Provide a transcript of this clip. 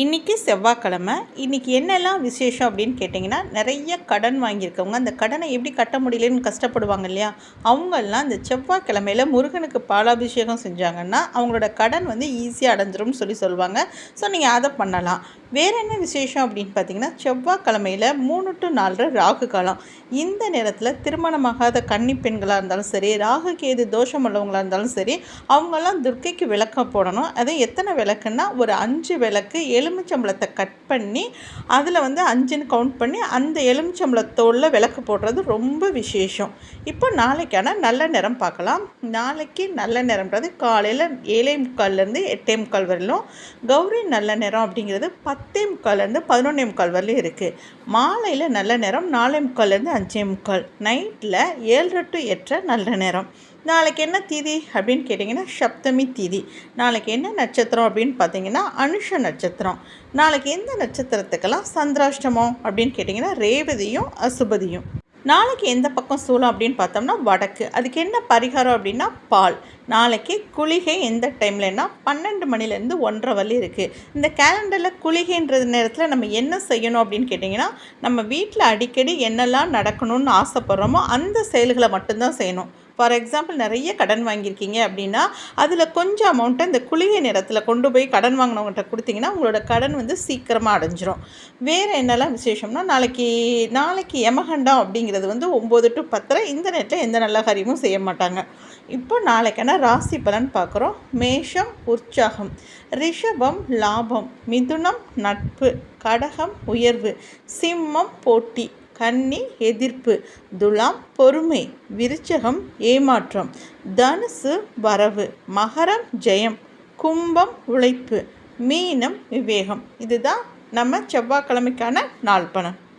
இன்றைக்கி செவ்வாய்க்கிழமை. இன்றைக்கி என்னெல்லாம் விசேஷம் அப்படின்னு கேட்டிங்கன்னா நிறைய கடன் வாங்கியிருக்கவங்க அந்த கடனை எப்படி கட்ட முடியலன்னு கஷ்டப்படுவாங்க இல்லையா? அவங்கெல்லாம் இந்த செவ்வாய்க்கிழமையில் முருகனுக்கு பாலாபிஷேகம் செஞ்சாங்கன்னா அவங்களோட கடன் வந்து ஈஸியாக அடைஞ்சிரும்னு சொல்லி சொல்லுவாங்க. ஸோ நீங்கள் அதை பண்ணலாம். வேறு என்ன விசேஷம் அப்படின்னு பார்த்தீங்கன்னா செவ்வாய்க்கிழமையில் மூணு டு நாலு ராகு காலம். இந்த நேரத்தில் திருமணமாகாத கன்னி பெண்களாக இருந்தாலும் சரி ராகு கேது தோஷம் உள்ளவங்களாக இருந்தாலும் சரி அவங்கெல்லாம் துர்க்கைக்கு விளக்க போடணும். அது எத்தனை விளக்குன்னா ஒரு அஞ்சு விளக்கு எலுமிச்சம்பளத்தை கட் பண்ணி அதில் வந்து அஞ்சுன்னு கவுண்ட் பண்ணி அந்த எலுமிச்சம்பளத்தோளில் விளக்கு போடுறது ரொம்ப விசேஷம். இப்போ நாளைக்கான நல்ல நேரம் பார்க்கலாம். நாளைக்கு நல்ல நேரம்ன்றது காலையில் ஏழே முக்கால்லேருந்து எட்டே முக்கால் வரலும் கௌரி நல்ல நேரம் அப்படிங்கிறது பத்து பத்தே முக்கால்லேருந்து பதினொன்னே முக்கால் வரலையும் இருக்குது மாலையில் நல்ல நேரம் நாலே முக்கால்லேருந்து அஞ்சே முக்கால். நைட்டில் ஏழு டு எட்டரை நல்ல நேரம். நாளைக்கு என்ன தீதி அப்படின்னு கேட்டிங்கன்னா சப்தமி தீதி. நாளைக்கு என்ன நட்சத்திரம் அப்படின்னு பார்த்தீங்கன்னா அனுஷ நட்சத்திரம். நாளைக்கு எந்த நட்சத்திரத்துக்கெல்லாம் சந்திராஷ்டமம் அப்படின்னு கேட்டிங்கன்னா ரேவதியும் அசுபதியும். நாளைக்கு எந்த பக்கம் சூழம் அப்படின்னு பார்த்தோம்னா வடக்கு. அதுக்கு என்ன பரிகாரம் அப்படின்னா பால். நாளைக்கு குளிகை எந்த டைம்லன்னா பன்னெண்டு மணிலேருந்து ஒன்றரை வலி இருக்குது இந்த கேலண்டரில் குளிகைன்றது நேரத்தில் நம்ம என்ன செய்யணும் அப்படின்னு கேட்டிங்கன்னா நம்ம வீட்டில் அடிக்கடி என்னெல்லாம் நடக்கணும்னு ஆசைப்பட்றோமோ அந்த செயல்களை மட்டும்தான் செய்யணும். ஃபார் எக்ஸாம்பிள் நிறைய கடன் வாங்கியிருக்கீங்க அப்படின்னா அதில் கொஞ்சம் அமௌண்ட்டை இந்த குளிகை நேரத்தில் கொண்டு போய் கடன் வாங்கினவங்கள்ட்ட கொடுத்தீங்கன்னா உங்களோட கடன் வந்து சீக்கிரமாக அடைஞ்சிரும். வேறு என்னெல்லாம் விசேஷம்னா நாளைக்கு நாளைக்கு எமகண்டம் அப்படிங்கிறது வந்து ஒம்பது டு பத்தரை இந்த நேரத்தில் எந்த நல்ல காரியமும் செய்ய மாட்டாங்க. இப்போ நாளைக்கான ராசி பலன் பார்க்குறோம்? மேஷம் உற்சாகம். ரிஷபம் லாபம். மிதுனம் நட்பு. கடகம் உயர்வு. சிம்மம் போட்டி. கன்னி எதிர்ப்பு. துலாம் பொறுமை. விருச்சகம் ஏமாற்றம். தனுசு வரவு. மகரம் ஜெயம். கும்பம் உழைப்பு. மீனம் விவேகம். இதுதான் நம்ம செவ்வாய்க்கிழமைக்கான நாள் பணம்